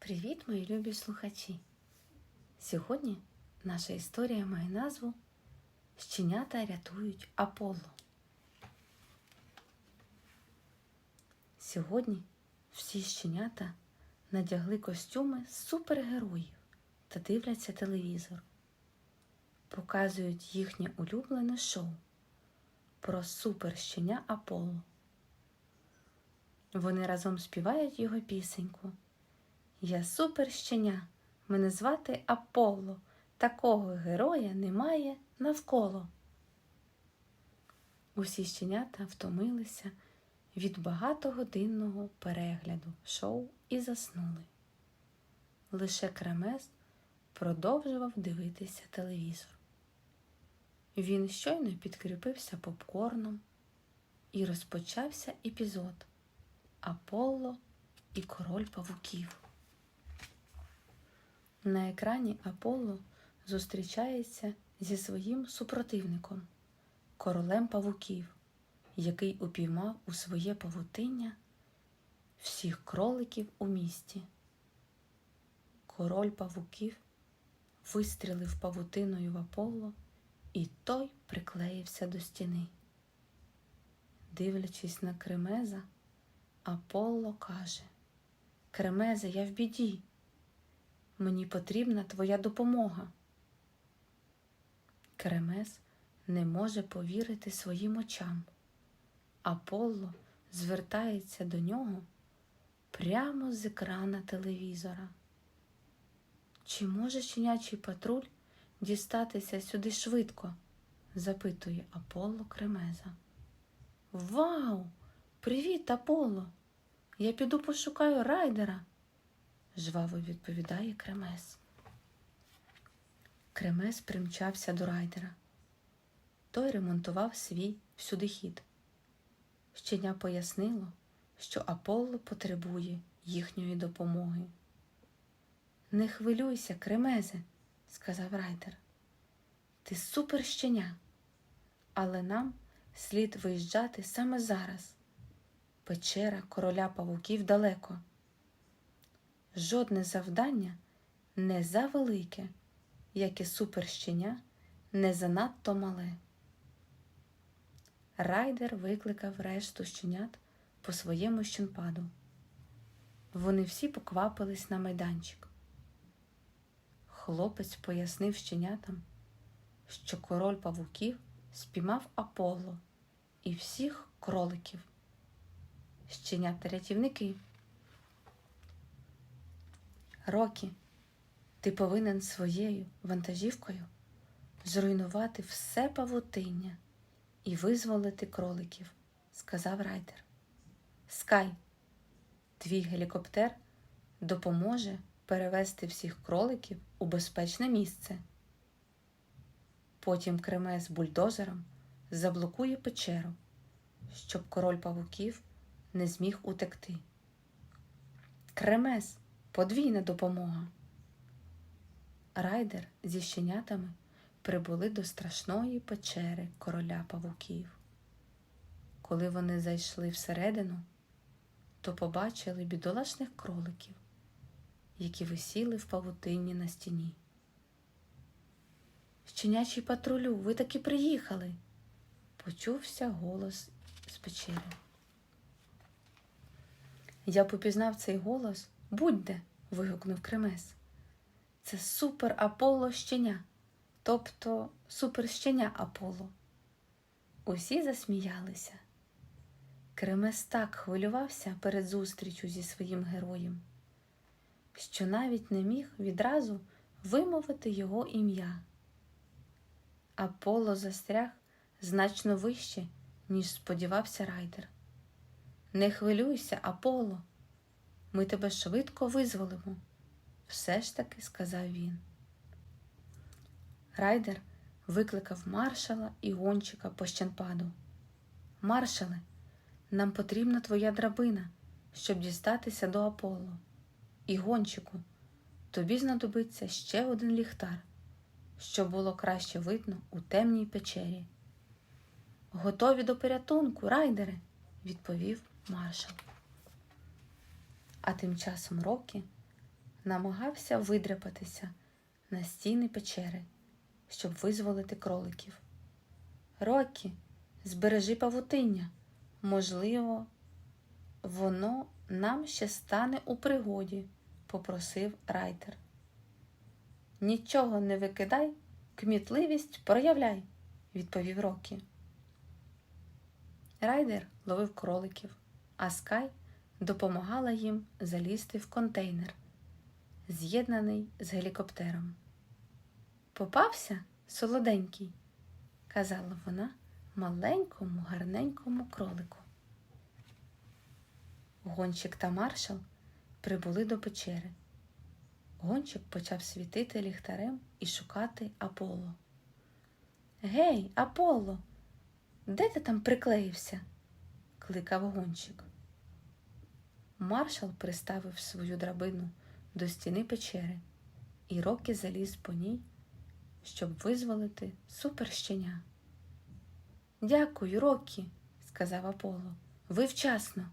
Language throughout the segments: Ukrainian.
Привіт, мої любі слухачі! Сьогодні наша історія має назву Щенята рятують Аполло. Сьогодні всі щенята надягли костюми супергероїв та дивляться телевізор. Показують їхнє улюблене шоу про суперщеня Аполло. Вони разом співають його пісеньку. Я суперщеня, мене звати Аполло. Такого героя немає навколо. Усі щенята втомилися від багатогодинного перегляду шоу і заснули. Лише кремез продовжував дивитися телевізор. Він щойно підкріпився попкорном і розпочався епізод Аполло і король павуків. На екрані Аполло зустрічається зі своїм супротивником, королем павуків, який упіймав у своє павутиння всіх кроликів у місті. Король павуків вистрілив павутиною в Аполло, і той приклеївся до стіни. Дивлячись на Кремеза, Аполло каже Кремезе, я в біді. Мені потрібна твоя допомога. Кремес не може повірити своїм очам. Аполло звертається до нього прямо з екрана телевізора. Чи може щенячий патруль дістатися сюди швидко? запитує Аполло Кремеза. Вау! Привіт, Аполло! Я піду пошукаю райдера жваво відповідає Кремес. Кремес примчався до райдера. Той ремонтував свій всюдихід. Щеня пояснило, що Аполло потребує їхньої допомоги. Не хвилюйся, Кремезе, сказав райдер. Ти супер щеня, але нам слід виїжджати саме зараз. Печера короля павуків далеко жодне завдання не завелике, як і суперщеня не занадто мале. Райдер викликав решту щенят по своєму щенпаду. Вони всі поквапились на майданчик. Хлопець пояснив щенятам, що король павуків спіймав Аполло і всіх кроликів. Щенята рятівники. Рокі, ти повинен своєю вантажівкою зруйнувати все павутиння і визволити кроликів, сказав райдер. Скай, твій гелікоптер допоможе перевести всіх кроликів у безпечне місце. Потім Кремес з бульдозером заблокує печеру, щоб король павуків не зміг утекти. Кремес подвійна допомога. Райдер зі щенятами прибули до страшної печери короля павуків. Коли вони зайшли всередину, то побачили бідолашних кроликів, які висіли в павутинні на стіні. Щенячий патрулю, ви таки приїхали, почувся голос з печери. Я попізнав цей голос Будь-де, вигукнув Кремес. Це супер Аполло щеня, тобто суперщеня Аполло. Усі засміялися. Кремес так хвилювався перед зустрічю зі своїм героєм, що навіть не міг відразу вимовити його ім'я. Аполло застряг значно вище, ніж сподівався райдер. Не хвилюйся, Аполло, ми тебе швидко визволимо, все ж таки сказав він. Райдер викликав маршала і гончика по щенпаду. Маршале, нам потрібна твоя драбина, щоб дістатися до Аполло. І гончику, тобі знадобиться ще один ліхтар, щоб було краще видно у темній печері. Готові до порятунку, райдере, відповів маршал. А тим часом Рокі намагався видряпатися на стіни печери, щоб визволити кроликів. Рокі, збережи павутиння. Можливо, воно нам ще стане у пригоді, попросив райтер. Нічого не викидай, кмітливість проявляй, відповів Рокі. Райдер ловив кроликів, а Скай допомагала їм залізти в контейнер, з'єднаний з гелікоптером. Попався солоденький, казала вона маленькому гарненькому кролику. Гонщик та маршал прибули до печери. Гонщик почав світити ліхтарем і шукати Аполло. Гей, Аполло, де ти там приклеївся? кликав гонщик. Маршал приставив свою драбину до стіни печери, і Рокі заліз по ній, щоб визволити суперщеня. Дякую, Рокі, сказав Аполло. Ви вчасно.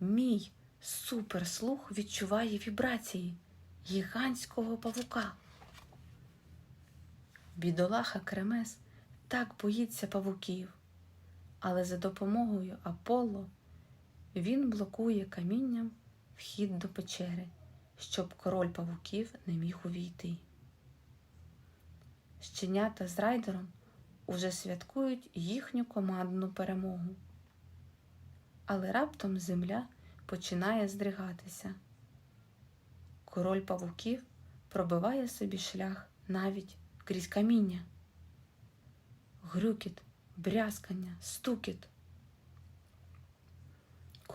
Мій суперслух відчуває вібрації гігантського павука. Бідолаха Кремес так боїться павуків, але за допомогою Аполло він блокує камінням вхід до печери, щоб король павуків не міг увійти. Щенята з райдером уже святкують їхню командну перемогу. Але раптом земля починає здригатися. Король павуків пробиває собі шлях навіть крізь каміння. Грюкіт, брязкання, стукіт.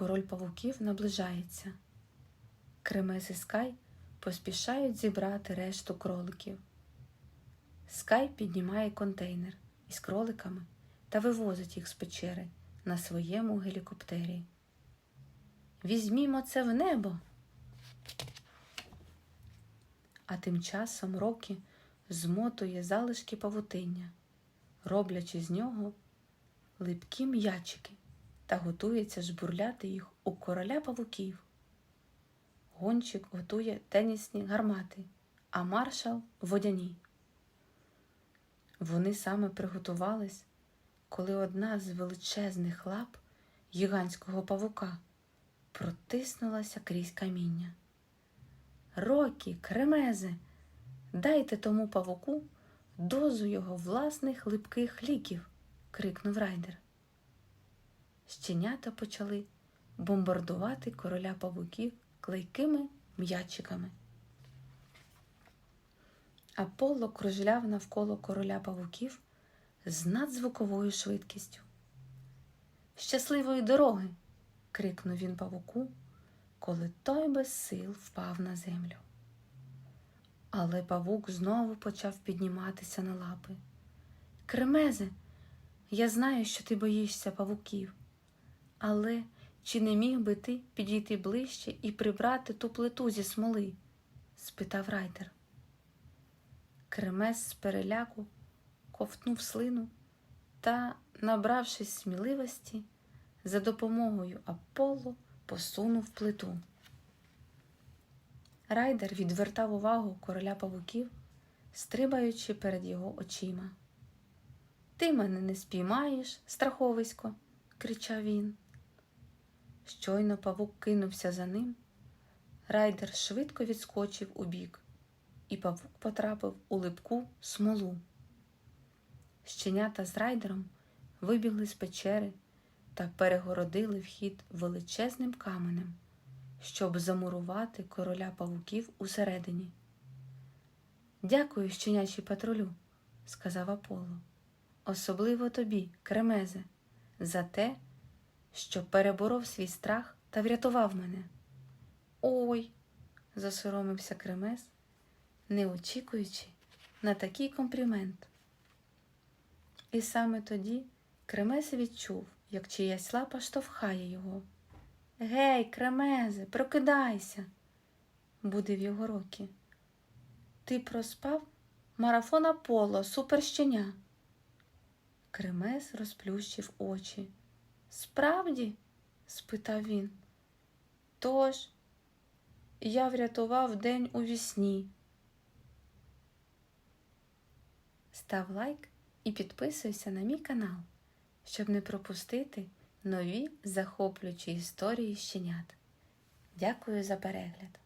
Король павуків наближається. Кремес і Скай поспішають зібрати решту кроликів. Скай піднімає контейнер із кроликами та вивозить їх з печери на своєму гелікоптері. Візьмімо це в небо. А тим часом Рокі змотує залишки павутиння, роблячи з нього липкі м'ячики та готується жбурляти їх у короля павуків. Гонщик готує тенісні гармати, а маршал водяні. Вони саме приготувались, коли одна з величезних лап гігантського павука протиснулася крізь каміння. Рокі, кремезе, дайте тому павуку дозу його власних липких ліків, крикнув райдер. Щенята почали бомбардувати короля павуків клейкими м'ячиками. Аполло кружляв навколо короля павуків з надзвуковою швидкістю. Щасливої дороги! крикнув він павуку, коли той без сил впав на землю. Але павук знову почав підніматися на лапи. Кремезе, я знаю, що ти боїшся павуків, але чи не міг би ти підійти ближче і прибрати ту плиту зі смоли? спитав райтер. Кремес з переляку ковтнув слину та, набравшись сміливості, за допомогою Аполло посунув плиту. Райдер відвертав увагу короля павуків, стрибаючи перед його очима. Ти мене не спіймаєш, страховисько, кричав він. Щойно павук кинувся за ним. Райдер швидко відскочив у бік, і павук потрапив у липку смолу. Щенята з райдером вибігли з печери та перегородили вхід величезним каменем, щоб замурувати короля павуків усередині. Дякую, щенячий патрулю, сказав Аполло. Особливо тобі, кремезе, за те, що переборов свій страх та врятував мене. Ой, засоромився кремез, не очікуючи на такий комплімент. І саме тоді кремез відчув, як чиясь лапа штовхає його. Гей, кремезе, прокидайся, будив його роки. Ти проспав марафон Аполло, суперщеня. Кремез розплющив очі. Справді? спитав він. Тож, я врятував день у вісні. Став лайк і підписуйся на мій канал, щоб не пропустити нові захоплюючі історії щенят. Дякую за перегляд!